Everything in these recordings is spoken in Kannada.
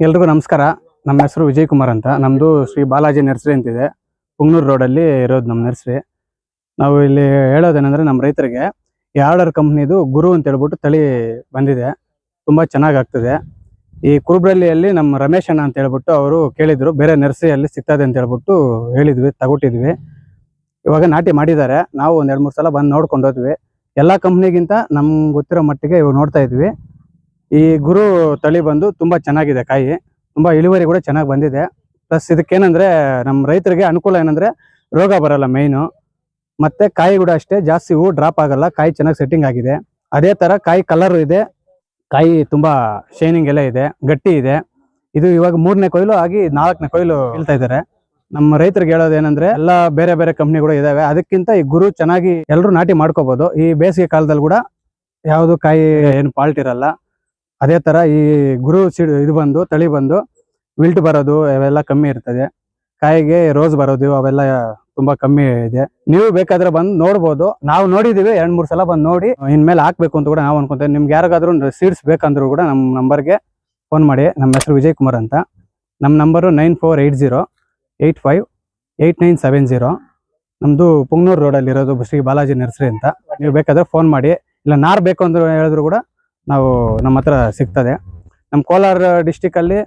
ಎಲ್ರಿಗೂ ನಮಸ್ಕಾರ. ನಮ್ಮ ಹೆಸರು ವಿಜಯ್ ಕುಮಾರ್ ಅಂತ. ನಮ್ಮದು ಶ್ರೀ ಬಾಲಾಜಿ ನರ್ಸರಿ ಅಂತಿದೆ. ರೋಡ್ ರೋಡಲ್ಲಿ ಇರೋದು ನಮ್ಮ ನರ್ಸರಿ. ನಾವು ಇಲ್ಲಿ ಹೇಳೋದೇನೆಂದರೆ ನಮ್ಮ ರೈತರಿಗೆ ಯಾರ್ಡರ್ ಕಂಪ್ನಿದು ಗುರು ಅಂತ ಹೇಳ್ಬಿಟ್ಟು ತಳಿ ಬಂದಿದೆ. ತುಂಬ ಚೆನ್ನಾಗಿ ಆಗ್ತದೆ. ಈ ಕುರುಬ್ರಳ್ಳಿಯಲ್ಲಿ ನಮ್ಮ ರಮೇಶ್ ಅಣ್ಣ ಅಂತ ಹೇಳ್ಬಿಟ್ಟು ಅವರು ಕೇಳಿದ್ರು. ಬೇರೆ ನರ್ಸರಿಯಲ್ಲಿ ಸಿಗ್ತದೆ ಅಂತ ಹೇಳ್ಬಿಟ್ಟು ಹೇಳಿದ್ವಿ, ತಗೊಟ್ಟಿದ್ವಿ. ಇವಾಗ ನಾಟಿ ಮಾಡಿದ್ದಾರೆ. ನಾವು ಒಂದ್ ಎರಡು ಮೂರು ಸಲ ಬಂದು ನೋಡ್ಕೊಂಡು ಹೋದ್ವಿ. ಎಲ್ಲ ಕಂಪ್ನಿಗಿಂತ ನಮ್ಗೆ ಗೊತ್ತಿರೋ ಮಟ್ಟಿಗೆ ಇವಾಗ ನೋಡ್ತಾ ಇದ್ವಿ. ಈ ಗುರು ತಳಿ ಬಂದು ತುಂಬಾ ಚೆನ್ನಾಗಿದೆ ಕಾಯಿ. ತುಂಬಾ ಇಳುವರಿ ಕೂಡ ಚೆನ್ನಾಗಿ ಬಂದಿದೆ. ಪ್ಲಸ್ ಇದಕ್ಕೇನಂದ್ರೆ ನಮ್ಮ ರೈತರಿಗೆ ಅನುಕೂಲ ಏನಂದ್ರೆ ರೋಗ ಬರಲ್ಲ ಮೇಯ್ನು ಮತ್ತೆ ಕಾಯಿ ಕೂಡ ಅಷ್ಟೇ, ಜಾಸ್ತಿ ಹೂ ಡ್ರಾಪ್ ಆಗಲ್ಲ, ಕಾಯಿ ಚೆನ್ನಾಗಿ ಸೆಟ್ಟಿಂಗ್ ಆಗಿದೆ. ಅದೇ ತರ ಕಾಯಿ ಕಲರ್ ಇದೆ. ಕಾಯಿ ತುಂಬಾ ಶೈನಿಂಗ್ ಎಲ್ಲ ಇದೆ, ಗಟ್ಟಿ ಇದೆ. ಇದು ಇವಾಗ ಮೂರನೇ ಕೊಯ್ಲು ಆಗಿ ನಾಲ್ಕನೇ ಕೊಯ್ಲು ಹೇಳ್ತಾ ಇದ್ದಾರೆ. ನಮ್ಮ ರೈತರಿಗೆ ಹೇಳೋದು ಏನಂದ್ರೆ ಎಲ್ಲ ಬೇರೆ ಬೇರೆ ಕಂಪ್ನಿಗಳು ಇದಾವೆ. ಅದಕ್ಕಿಂತ ಈ ಗುರು ಚೆನ್ನಾಗಿ ಎಲ್ಲರೂ ನಾಟಿ ಮಾಡ್ಕೋಬಹುದು ಈ ಬೇಸಿಗೆ ಕಾಲದಲ್ಲಿ ಕೂಡ ಯಾವುದು ಕಾಯಿ ಏನು ಪಾಲ್ಟ್ ಇರಲ್ಲ. ಅದೇ ತರ ಈ ಗುರು ಸಿಡ್ ಇದು ಬಂದು, ತಳಿ ಬಂದು, ವಿಲ್ಟ್ ಬರೋದು ಅವೆಲ್ಲ ಕಮ್ಮಿ ಇರ್ತದೆ. ಕಾಯಿಗೆ ರೋಸ್ ಬರೋದು ಅವೆಲ್ಲ ತುಂಬಾ ಕಮ್ಮಿ ಇದೆ. ನೀವು ಬೇಕಾದ್ರೆ ಬಂದು ನೋಡ್ಬೋದು. ನಾವು ನೋಡಿದೀವಿ, ಎರಡ್ ಮೂರ್ ಸಲ ಬಂದು ನೋಡಿ. ಇನ್ಮೇಲೆ ಹಾಕ್ಬೇಕು ಅಂತ ಕೂಡ ನಾವು ಅನ್ಕೊಂತೇವೆ. ನಿಮ್ಗೆ ಯಾರಿಗಾದ್ರೂ ಸೀಡ್ಸ್ ಬೇಕಂದ್ರೂ ಕೂಡ ನಮ್ಮ ನಂಬರ್ಗೆ ಫೋನ್ ಮಾಡಿ. ನಮ್ಮ ಹೆಸರು ವಿಜಯ್ ಕುಮಾರ್ ಅಂತ. ನಮ್ಮ number nine four eight zero eight five eight nine seven zero. ನಮ್ಮದು ಪುಂಗ್ನೂರು ರೋಡಲ್ಲಿ ಇರೋದು ಶ್ರೀ ಬಾಲಾಜಿ ನರ್ಸರಿ ಅಂತ. ನೀವು ಬೇಕಾದ್ರೆ ಫೋನ್ ಮಾಡಿ. ಇಲ್ಲ ನಾರು ಬೇಕು ಅಂದ್ರೆ ಹೇಳಿದ್ರು ಕೂಡ ನಾವು ನಮ್ಮ ಹತ್ರ ಸಿಗ್ತದೆ. ನಮ್ಮ ಕೋಲಾರ ಡಿಸ್ಟಿಕಲ್ಲಿ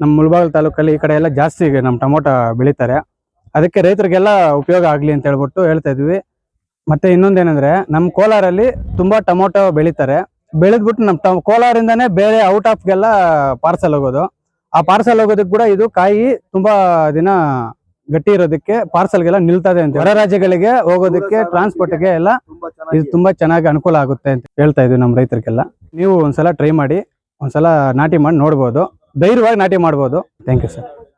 ನಮ್ಮ ಮುಳಬಾಗಿಲು ತಾಲೂಕಲ್ಲಿ ಈ ಕಡೆ ಎಲ್ಲ ಜಾಸ್ತಿ ನಮ್ಮ ಟೊಮೊಟೊ ಬೆಳೀತಾರೆ. ಅದಕ್ಕೆ ರೈತರಿಗೆಲ್ಲ ಉಪಯೋಗ ಆಗಲಿ ಅಂತ ಹೇಳ್ಬಿಟ್ಟು ಹೇಳ್ತಾ ಇದ್ವಿ. ಮತ್ತೆ ಇನ್ನೊಂದೇನೆಂದರೆ ನಮ್ಮ ಕೋಲಾರಲ್ಲಿ ತುಂಬಾ ಟೊಮೊಟೊ ಬೆಳೀತಾರೆ. ಬೆಳೆದ್ಬಿಟ್ಟು ನಮ್ಮ ಟಮ್ ಕೋಲಾರಿಂದನೇ ಬೇರೆ ಔಟ್ ಆಫ್ಗೆಲ್ಲ ಪಾರ್ಸಲ್ ಹೋಗೋದು. ಆ ಪಾರ್ಸಲ್ ಹೋಗೋದಕ್ಕೆ ಕೂಡ ಇದು ಕಾಯಿ ತುಂಬಾ ದಿನ ಗಟ್ಟಿ ಇರೋದಕ್ಕೆ ಪಾರ್ಸಲ್ಗೆಲ್ಲ ನಿಲ್ತದೆ ಅಂತ ಹೊರ ರಾಜ್ಯಗಳಿಗೆ ಹೋಗೋದಕ್ಕೆ ಟ್ರಾನ್ಸ್ಪೋರ್ಟ್ಗೆ ಎಲ್ಲ ಇದು ತುಂಬಾ ಚೆನ್ನಾಗಿ ಅನುಕೂಲ ಆಗುತ್ತೆ ಅಂತ ಹೇಳ್ತಾ ಇದ್ವಿ ನಮ್ಮ ರೈತರಿಗೆಲ್ಲ. ನೀವು ಒಂದ್ಸಲ ಟ್ರೈ ಮಾಡಿ ಒಂದ್ಸಲ ನಾಟಿ ಮಾಡಿ ನೋಡ್ಬೋದು. ಧೈರ್ಯವಾಗಿ ನಾಟಿ ಮಾಡ್ಬೋದು. Thank you sir